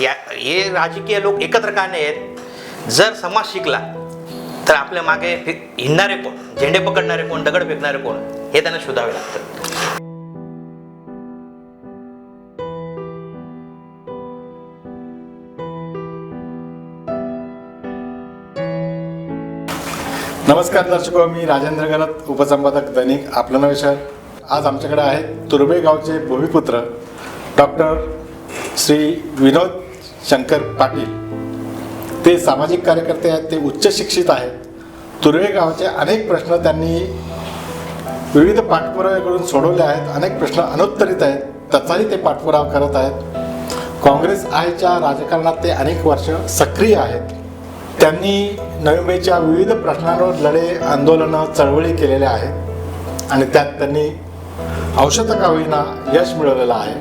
या हे राजकीय लोक एकत्र का नाही आहेत? जर समाज शिकला तर आपल्या मागे हिंडणारे कोण? झेंडे पकडणारे कोण? दगड फेकणारे कोण? हे त्यांना शोधावे लागतं नमस्कार दर्शको मी राजेंद्र गणत उपसंपादक दैनिक आपलं नवे शहर. आज आमच्याकडे आहेत तुर्बे गावचे भूमिपुत्र डॉक्टर श्री विनोद शंकर पाटील ते सामाजिक कार्यकर्ते आहेत ते उच्च शिक्षित आहेत. तुरळे गावाचे अनेक प्रश्न त्यांनी विविध पाठपुराव्याकडून सोडवले आहेत अनेक प्रश्न अनुत्तरित आहेत त्याचाही ते पाठपुरावा करत आहेत. काँग्रेस आयच्या राजकारणात ते अनेक वर्ष सक्रिय आहेत. त्यांनी नवी मुंबईच्या विविध प्रश्नांवर लढे आंदोलनं चळवळी केलेल्या आहेत आणि त्यात त्यांनी औषध का होईना यश मिळवलेलं आहे.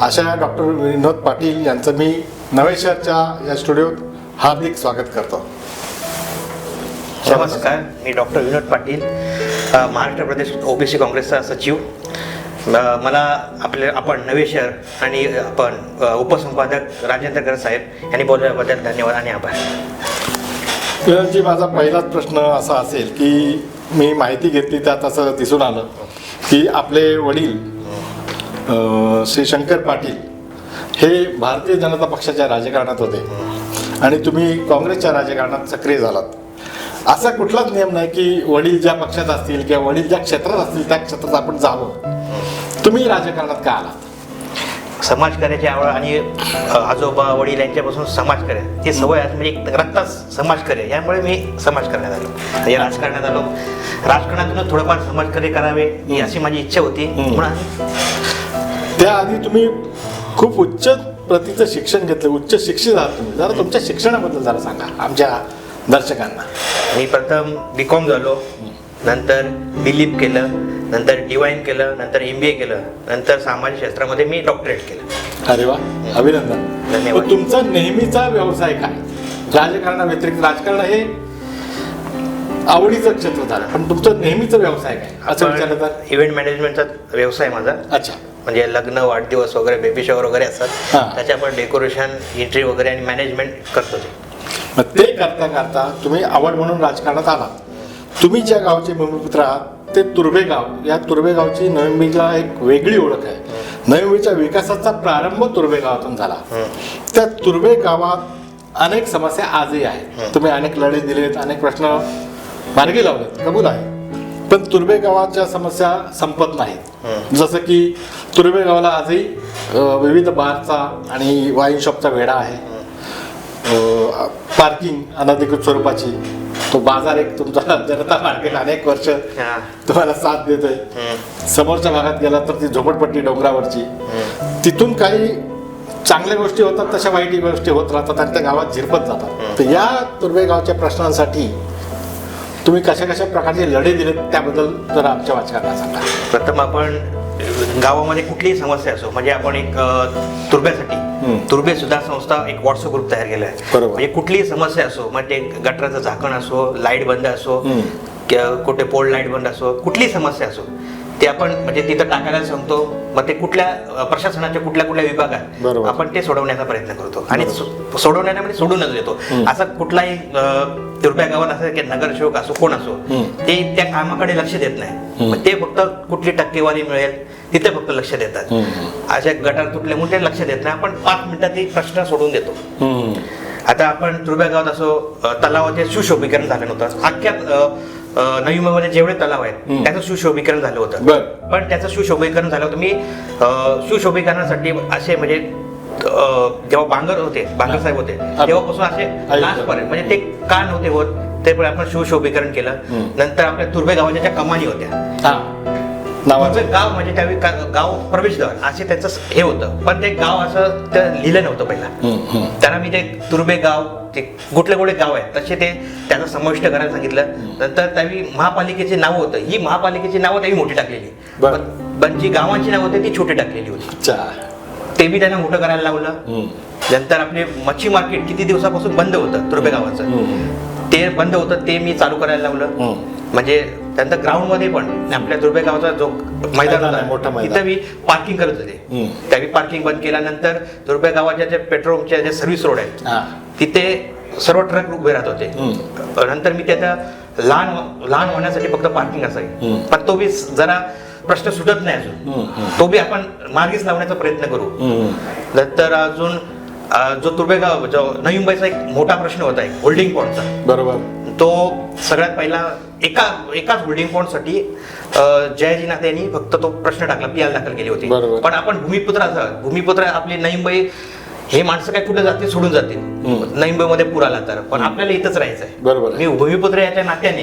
अशा डॉक्टर विनोद पाटील यांचं मी नवे शहरच्या या स्टुडिओत हार्दिक स्वागत करतो. नमस्कार मी डॉक्टर विनोद पाटील महाराष्ट्र प्रदेश ओबीसी काँग्रेसचा सचिव. मला आपले आपण नवे शहर आणि आपण उपसंपादक राजेंद्र कर साहेब यांनी बोलल्याबद्दल धन्यवाद आणि आभार. विनोदजी माझा पहिलाच प्रश्न असा असेल की मी माहिती घेतली त्यात असं दिसून आलं की आपले वडील श्री शंकर पाटील हे भारतीय जनता पक्षाच्या राजकारणात होते. आणि तुम्ही काँग्रेसच्या राजकारणात सक्रिय झालात. असा कुठलाच नियम नाही की वडील ज्या पक्षात असतील किंवा वडील ज्या क्षेत्रात असतील त्या क्षेत्रात आपण जावं. तुम्ही राजकारणात का आलात? समाजकार्याची आवड आणि आजोबा वडील यांच्यापासून समाजकार्य. हे सवय आहे म्हणजे एक रक्तात समाजकार्य. यामुळे मी समाजकारण्यात आलो. या राजकारणात आलो. राजकारणातून थोडंफार समाजकार्य करावे ही अशी माझी इच्छा होती. म्हणून त्याआधी तुम्ही खूप उच्च प्रतीचं शिक्षण घेतलं उच्च शिक्षित आहात तुम्ही. जरा तुमच्या शिक्षणाबद्दल जरा सांगा आमच्या दर्शकांना. मी प्रथम बी कॉम झालो. नंतर बिलीप केलं नंतर डिवाईन केलं नंतर एम बी ए केलं नंतर समाजशास्त्रामध्ये मी डॉक्टरेट केलं. अरे वा अभिनंदन. धन्यवाद. तुमचा नेहमीचा व्यवसाय काय? राजकारणा व्यतिरिक्त राजकारण हे आवडीचं क्षेत्र झालं पण तुमचं नेहमीचं व्यवसाय काय? असं विचारलं तर? इव्हेंट मॅनेजमेंटचा व्यवसाय माझा. अच्छा. म्हणजे लग्न वाढदिवस वगैरे बेबी शॉवर वगैरे असतात. त्याच्या आपण डेकोरेशन एंट्री वगैरे आणि मॅनेजमेंट करतो ते. मग ते करता करता तुम्ही आवड म्हणून राजकारणात आलात तुम्ही ज्या गावचे भूमिपुत्र आहात ते तुर्भे गाव. या तुर्भे गावची नवी एक वेगळी ओळख आहे. नवी मुंबईच्या विकासाचा प्रारंभ तुर्भे गावातून झाला. त्या तुर्भे गावात अनेक समस्या आजही आहेत. तुम्ही अनेक लढे दिलेत अनेक प्रश्न मार्गी लावलेत. कबूल आहे? पण तुर्भे गावाच्या समस्या संपत नाहीत. जसं की तुर्भे गावाला आजही विविध बारचा आणि वाईन शॉपचा वेढा आहे. पार्किंग अनधिकृत स्वरूपाची. तो बाजार एक तुमचा जनता मार्केट अनेक वर्ष. तुम्हाला साथ देतोय. समोरच्या भागात गेला तर ती झोपडपट्टी डोंगरावरची. तिथून काही चांगल्या गोष्टी होतात तशा वाईट गोष्टी होत राहतात आणि त्या गावात झिरपत जातात. तर या तुर्भे गावच्या प्रश्नांसाठी तुम्ही कशा कशा प्रकारचे लढे दिलेत त्याबद्दल जरा आमच्या वाचकांना सांगा प्रथम आपण गावामध्ये कुठलीही समस्या असो म्हणजे आपण एक तुर्ब्यासाठी हम्म. तुर्बे सुधार संस्था एक व्हॉट्सअप ग्रुप तयार केला आहे बरोबर. म्हणजे कुठलीही समस्या असो ते गटराचं झाकण असो लाइट बंद असो कुठे पोल लाइट बंद असो कुठलीही समस्या असो ते आपण म्हणजे तिथं टाकायला सांगतो. मग ते कुठल्या प्रशासनाच्या कुठल्या कुठल्या विभागात. आपण ते सोडवण्याचा प्रयत्न करतो. आणि सोडवण्याने म्हणजे सोडूनच देतो. असा कुठलाही तुर्ब्या गावात असं की नगरसेवक असो कोण असो. ते त्या कामाकडे लक्ष देत नाही. मग ते फक्त कुठली टक्केवारी मिळेल तिथे फक्त लक्ष देतात. अशा गटार तुटल्यामुळे ते लक्ष देत नाही. आपण पाच मिनिटात ते प्रश्न सोडून देतो. आता आपण तुर्ब्या गावात असो तलावाचे सुशोभीकरण झालं नव्हतं. अख्ख्या नवी मुंबईमध्ये जेवढे तलाव आहेत. त्याचं सुशोभीकरण झालं होतं. पण त्याचं सुशोभीकरण झालं होतं मी सुशोभीकरणासाठी असे म्हणजे जेव्हा बांगर होते बांगर साहेब होते तेव्हापासून असे. लास्टपर्यंत म्हणजे ते का नव्हते होत ते पण आपण सुशोभीकरण केलं. नंतर आपल्या तुर्बे गावाच्या ज्या कमानी होत्या नावाचं. गाव म्हणजे त्यावेळी का- गाव प्रवेशद्वार असे त्याचं हे होतं. पण ते गाव असं ते लिहिलं नव्हतं पहिला. त्यांना मी ते तुर्बे गाव ते कुठले कुठले गाव आहेत तसे ते त्यांना समाविष्ट करायला सांगितलं. नंतर त्यावेळी महापालिकेचे नाव होतं. ही महापालिकेची नावं त्यावेळी मोठी टाकलेली. बरं. पण- पण जी गावांची नावं होती ती छोटी टाकलेली होती. अच्छा. ते बी त्यांना मोठं करायला लावलं. नंतर आपले मच्छी मार्केट किती दिवसापासून बंद होतं तुर्बे गावाचं. हम्म. ते बंद होतं ते मी चालू करायला लावलं. हम्म. म्हणजे त्यानंतर ग्राउंडमध्ये पण आपल्या दुर्बे गावाचा जो मैदान होता मोठं मैदान. तिथं मी पार्किंग करत होते. त्यावेळी पार्किंग बंद केल्यानंतर दुर्बे गावाच्या जे पेट्रोलचे जे सर्व्हिस रोड आहे हा तिथे सर्व ट्रक उभे राहत होते. नंतर मी त्याचं लहान लहान होण्यासाठी फक्त पार्किंग असावी. पण तो बी जरा प्रश्न सुटत नाही अजून. तो बी आपण मार्गीच लावण्याचा प्रयत्न करू. नंतर अजून जो तुर्बेगाव जो नवी मुंबईचा एक मोठा प्रश्न होता एक होल्डिंग पॉईंटचा बरोबर तो सगळ्यात पहिला एका एकाच होल्डिंग पॉईंटसाठी जयाजी नाथे यांनी फक्त तो प्रश्न टाकला पियाल दाखल केली होती. पण आपण भूमिपुत्र असा भूमिपुत्र आपली नवी मुंबई हे माणसं काय कुठे जातील? सोडून जातील. नवी मुंबईमध्ये पूर आला तर. पण आपल्याला इथंच राहायचं आहे बरोबर. मी भूमिपुत्र याच्या नात्याने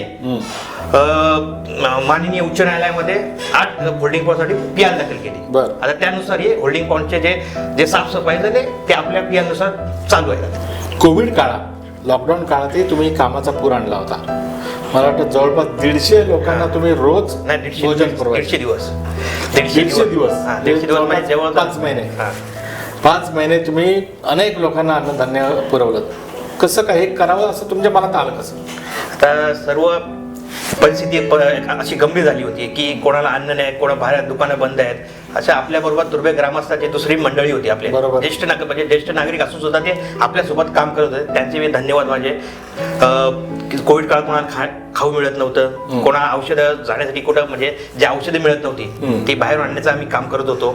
माननीय उच्च न्यायालयामध्ये आठ होल्डिंग पॉईंटसाठी पियाल दाखल केली. आता त्यानुसार हे होल्डिंग पॉईंटचे जे जे साफसफाई झाले ते आपल्या पियानुसार चालू आहे. कोविड काळात लॉकडाऊन काळातही तुम्ही कामाचा पूर आणला होता. मला वाटतं जवळपास दीडशे लोकांना तुम्ही रोज नाही दीडशे भोजन दीडशे दिवस. दीडशे दिवस. हा, दीडशे दिवस म्हणजे जवळ पाच महिने. हा. पाच महिने तुम्ही अनेक लोकांना अन्नधान्य पुरवलं. कसं काय हे करावं असं तुमच्या मनात आलं कसं? आता सर्व परिस्थिती प- अशी गंभीर झाली होती की कोणाला अन्न नाही कोणा बाहेर दुकानं बंद आहेत अशा आपल्या बरोबर दुर्बे ग्रामस्थाची दुसरी मंडळी होती आपले बरोबर. ज्येष्ठ नागरिक म्हणजे ज्येष्ठ नागरिक असून सुद्धा ते आपल्यासोबत काम करत होते त्यांचे मी धन्यवाद माझे अं, कोविड काळात कोणाला खा खाऊ मिळत नव्हतं कोणा औषधं जाण्यासाठी कुठं म्हणजे जे औषधं मिळत. नव्हती ती बाहेरून आणण्याचं आम्ही काम करत होतो.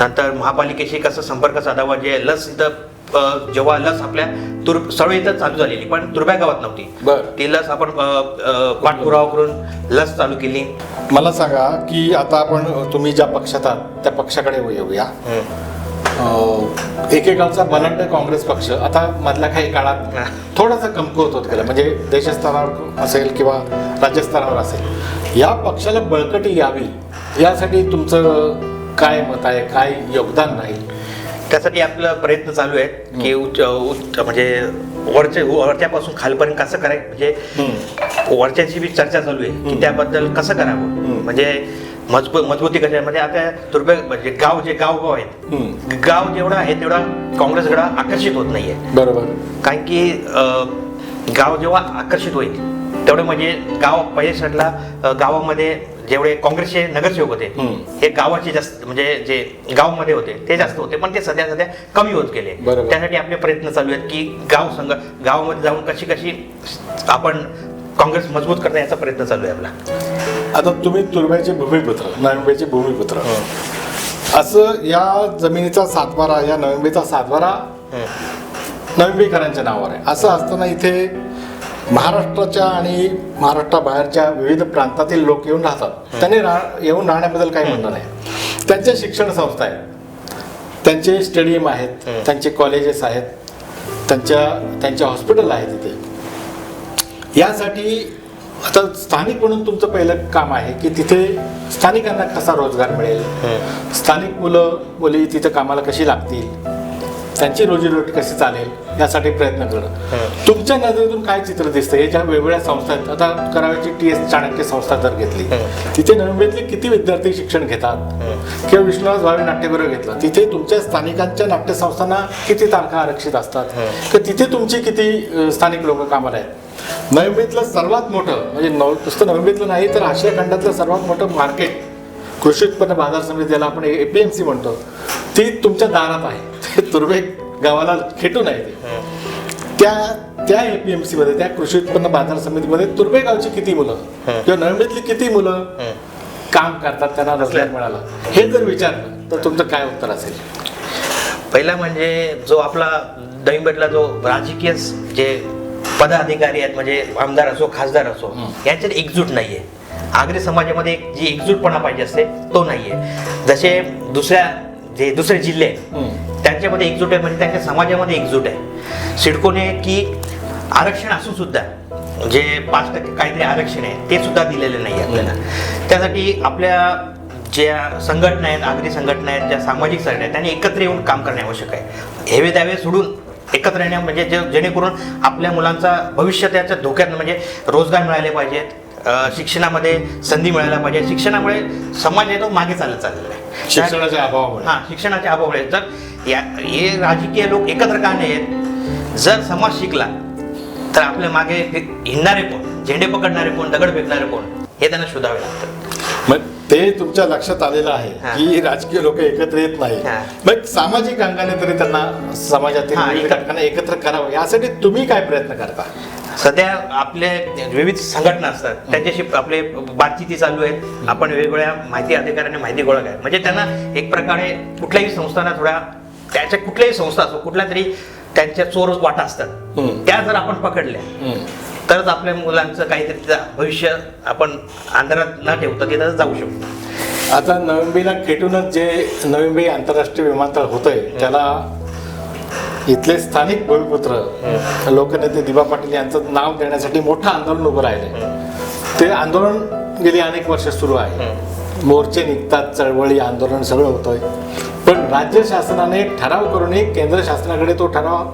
नंतर महापालिकेशी कसं संपर्क साधावा जे लस इथं जेव्हा लस आपल्या तुर सळू इथं चालू झालेली पण तुर्ब्या गावात नव्हती. ती लस आपण पाठपुरावा करून लस चालू केली. मला सांगा की आता आपण तुम्ही ज्या पक्षात आहात त्या पक्षाकडे येऊया एकेकाळचा बलाढ्य काँग्रेस पक्ष आता मधल्या काही काळात. थोडासा कमकुवत होत गेला म्हणजे देशस्तरावर असेल किंवा राज्यस्तरावर असेल. या पक्षाला बळकटी यावी यासाठी तुमचं काय मत आहे काय योगदान नाही त्यासाठी आपला प्रयत्न चालू आहे की उच्च उच्च म्हणजे वरचे वरच्यापासून खालपर्यंत कसं करायचं म्हणजे वरच्याची बी चर्चा चालू आहे की त्याबद्दल कसं करावं? म्हणजे मजबूत मजबूती कशा म्हणजे आता तुर्बे म्हणजे गाव जे गाव गाव आहेत. गाव जेवढा आहे तेवढा काँग्रेसकडे आकर्षित होत नाहीये. बरोबर. कारण की गाव जेव्हा आकर्षित होईल तेवढं म्हणजे गाव अं, गावामध्ये जेवढे काँग्रेसचे नगरसेवक होते. हे गावाचे जास्त म्हणजे जे गावामध्ये होते ते जास्त होते पण ते सध्या सध्या कमी होत गेले. त्यासाठी आपले प्रयत्न चालू आहेत की गाव संघ गावामध्ये जाऊन कशी कशी आपण काँग्रेस मजबूत करता याचा प्रयत्न चालू आहे आपला. आता तुम्ही तुर्ब्याचे भूमिपुत्र नविंबेचे भूमिपुत्र. असं या जमिनीचा सातबारा या नविंबेचा सातबारा नविंबेकरांच्या नावावर आहे. असं असताना इथे महाराष्ट्राच्या आणि महाराष्ट्राबाहेरच्या विविध प्रांतातील लोक येऊन राहतात. त्यांनी रा येऊन राहण्याबद्दल काही म्हणणं नाही. त्यांच्या शिक्षण संस्था आहेत. त्यांचे स्टेडियम आहेत. त्यांचे कॉलेजेस आहेत. त्यांच्या त्यांचे हॉस्पिटल आहेत इथे. यासाठी आता स्थानिक म्हणून तुमचं पहिलं काम आहे की तिथे स्थानिकांना कसा रोजगार मिळेल? स्थानिक मुलं मुली तिथे कामाला कशी लागतील? त्यांची रोजीरोटी कशी चालेल यासाठी प्रयत्न करणं. तुमच्या नजरेतून काय चित्र दिसतं हे ज्या वेगवेगळ्या संस्था आहेत आता कराव्याची टी एस चाणक्य संस्था जर घेतली तिथे नवमुंबईतले किती विद्यार्थी शिक्षण घेतात? किंवा विश्वनाथ भावे नाट्यगृह घेतलं तिथे तुमच्या स्थानिकांच्या नाट्यसंस्थांना किती तारखा आरक्षित असतात? तर तिथे तुमची किती स्थानिक लोक कामाला आहेत? नवमुंबईतलं सर्वात मोठं म्हणजे नव नुसतं नवमुंबईतलं नाही तर आशिया खंडातलं सर्वात मोठं मार्केट कृषी उत्पन्न बाजार समिती ज्याला आपण एपीएमसी म्हणतो ती तुमच्या दारात आहे. ते तुर्भे गावाला खेटून आहे ते. त्या त्या एपीएमसी मध्ये त्या कृषी उत्पन्न बाजार समितीमध्ये तुर्भे गावची किती मुलं? किंवा नवमीतली किती मुलं? काम करतात त्यांना रोजगार मिळाला. हे जर विचारलं तर तुमचं काय उत्तर असेल? पहिला म्हणजे जो आपला दहिंबेटला जो राजकीय जे पदाधिकारी आहेत म्हणजे आमदार असो खासदार असो यांच्यात एकजूट नाहीये. आगरी समाजामध्ये एक जी एकजूटपणा पाहिजे असते तो नाहीये. जसे दुसऱ्या जे दुसरे जिल्हे. त्यांच्यामध्ये एकजूट आहे म्हणजे त्यांच्या समाजामध्ये एकजूट आहे. सिडकोने की आरक्षण असून सुद्धा जे पाच टक्के काहीतरी आरक्षण आहे ते सुद्धा दिलेलं नाही आपल्याला. त्यासाठी आपल्या ज्या संघटना आहेत आगरी संघटना आहेत ज्या सामाजिक संघटना आहेत त्यांनी एकत्र येऊन काम करणे आवश्यक आहे. हेवे दावे सोडून एकत्र येण्या म्हणजे जे जेणेकरून आपल्या मुलांचा भविष्य त्याच्या धोक्यात म्हणजे रोजगार मिळाले पाहिजेत शिक्षणामध्ये संधी मिळायला पाहिजे. शिक्षणामुळे समाज आहे तो मागे चालत चाललेला आहे. शिक्षणाच्या अभावामुळे. हा शिक्षणाच्या अभावामुळे. जर या हे राजकीय लोक एकत्र का नाही आहेत जर समाज शिकला तर आपल्या मागे हे हिंडणारे कोण? झेंडे पकडणारे कोण? दगड फेकणारे कोण? हे त्यांना शोधावे लागतं मग ते तुमच्या लक्षात आलेलं आहे. की राजकीय लोक एकत्र येत नाही. मग सामाजिक अंगाने तरी त्यांना समाजातील घटकांना एकत्र करावं यासाठी तुम्ही काय प्रयत्न करता? सध्या आपले विविध संघटना असतात त्यांच्याशी आपले बातचिती चालू आहेत. आपण वेगवेगळ्या माहिती अधिकाऱ्यांनी माहिती गोळा काय म्हणजे त्यांना एक प्रकारे कुठल्याही संस्थांना थोड्या त्याच्या कुठल्याही संस्था असो कुठल्या तरी त्यांच्या चोर वाटा असतात. त्या जर आपण पकडल्या तरच आपल्या मुलांचं काहीतरी भविष्य आपण अंधारात न ठेवता तिथं जाऊ शकतो. आता नवी खेटूनच जे नवी मुंबई आंतरराष्ट्रीय विमानतळ होतंय त्याला इथले स्थानिक भूमिपुत्र लोकनेते दिबा पाटील यांचं नाव देण्यासाठी मोठं आंदोलन उभं राहिले ते आंदोलन गेली अनेक वर्ष सुरू आहे. मोर्चे निघतात चळवळी आंदोलन सगळं होतंय. पण राज्य शासनाने ठराव करूनही केंद्र शासनाकडे तो ठराव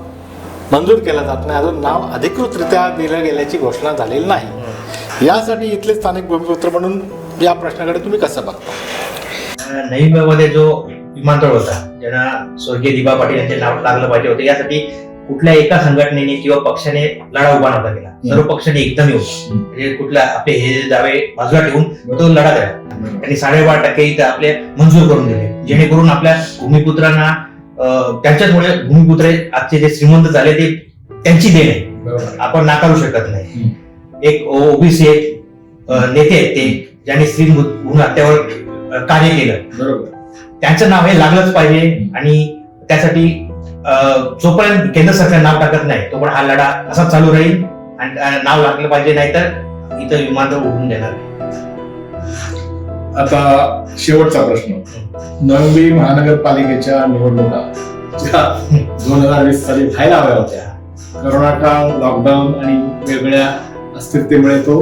मंजूर केला जात नाही. अजून नाव अधिकृतरित्या दिलं गेल्याची घोषणा झालेली नाही. यासाठी इथले स्थानिक भूमिपुत्र म्हणून या प्रश्नाकडे तुम्ही कसं बघता? नवी मुंबईमध्ये जो विमानतळ होता ज्यांना स्वर्गीय दिबा पाटील यांचे नाव लागलं पाहिजे होते यासाठी कुठल्या एका संघटनेने किंवा पक्षाने लढा उभा नव्हता केला. सर्व पक्षाने एकदम येऊन म्हणजे कुठला आपले हे दावे बाजूला ठेवून तो लढा द्या त्यांनी साडेबारा टक्के इथं आपले मंजूर करून दिले. जेणेकरून आपल्या भूमिपुत्रांना अं, त्यांच्याचमुळे भूमिपुत्र आजचे जे श्रीमंत झाले ते त्यांची देण. आपण नाकारू शकत नाही. एक ओबीसी एक नेते आहेत ते ज्यांनी स्त्री भ्रूण हत्यावर कार्य केलं. बरोबर. त्यांचं नाव हे लागलंच पाहिजे आणि त्यासाठी अं, जोपर्यंत केंद्र सरकार नाव टाकत नाही तोपर्यंत हा लढा असाच चालू राहील आणि नाव लागलं पाहिजे नाहीतर इथं विमानतळ उडून देणार नाही. आता शेवटचा प्रश्न. नवी महानगरपालिकेच्या निवडणुका दोन हजार वीस साली व्हायला हव्या होत्या करोना काळ लॉकडाऊन आणि वेगवेगळ्या अस्थिरतेमुळे तो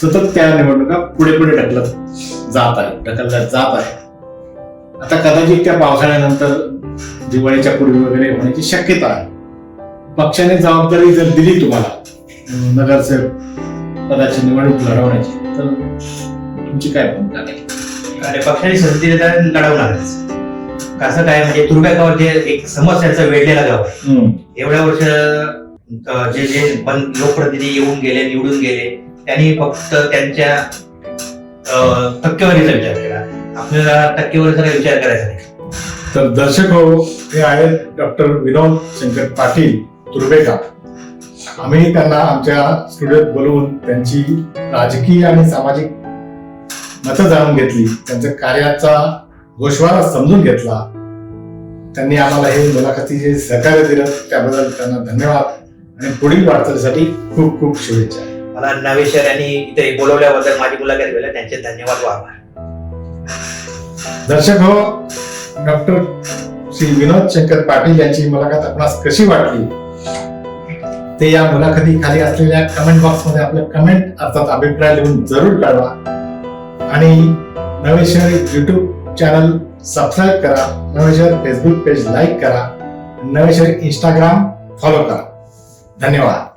सतत त्या निवडणुका पुढे पुढे ढकलत. जात आहे ढकलल्या जात आहे. आता कदाचित त्या पावसाळ्यानंतर दिवाळीच्या पूर्वी वगैरे होण्याची शक्यता आहे. पक्षाने जबाबदारी जर दिली तुम्हाला नगरसेवक पदाची निवडणूक लढवण्याची तर तुमची काय भूमिका आहे? आणि पक्षाने संसदीय लढवणारच कसं काय म्हणजे तुर्भ्या गाव जे एक समस्यांचं वेढलेलं गाव एवढ्या वर्ष जे जे लोकप्रतिनिधी येऊन गेले निवडून गेले त्यांनी फक्त त्यांच्या टक्केवारीचा विचार केला. आपल्याला टक्केवारीचा विचार करायचा नाही. तर दर्शक हो हे आहेत डॉक्टर विनोद शंकर पाटील तुर्बेकर आम्ही त्यांना आमच्या स्टुडिओत बोलवून त्यांची राजकीय आणि सामाजिक मतं जाणून घेतली त्यांच्या कार्याचा गोषवारा समजून घेतला. त्यांनी आम्हाला हे मुलाखतीचे सहकार्य दिलं त्याबद्दल त्यांना धन्यवाद आणि पुढील वाटचालीसाठी खूप खूप शुभेच्छा. मला नवेश्वर यांनी इथे बोलवल्याबद्दल माझी मुलाखत दिली त्यांचे धन्यवाद व आभार. दर्शक हो डॉक्टर श्री विनोद शंकर पाटील यांची मुलाखत आपणास कशी वाटली? ते या मुलाखती खाली असलेल्या कमेंट बॉक्समध्ये आपलं कमेंट अर्थात अभिप्राय लिहून जरूर कळवा आणि नवेश्वर युट्यूब चॅनल सबस्क्राईब करा. नवेश्वर फेसबुक पेज लाईक करा. नवेश्वर इंस्टाग्राम फॉलो करा. धन्यवाद.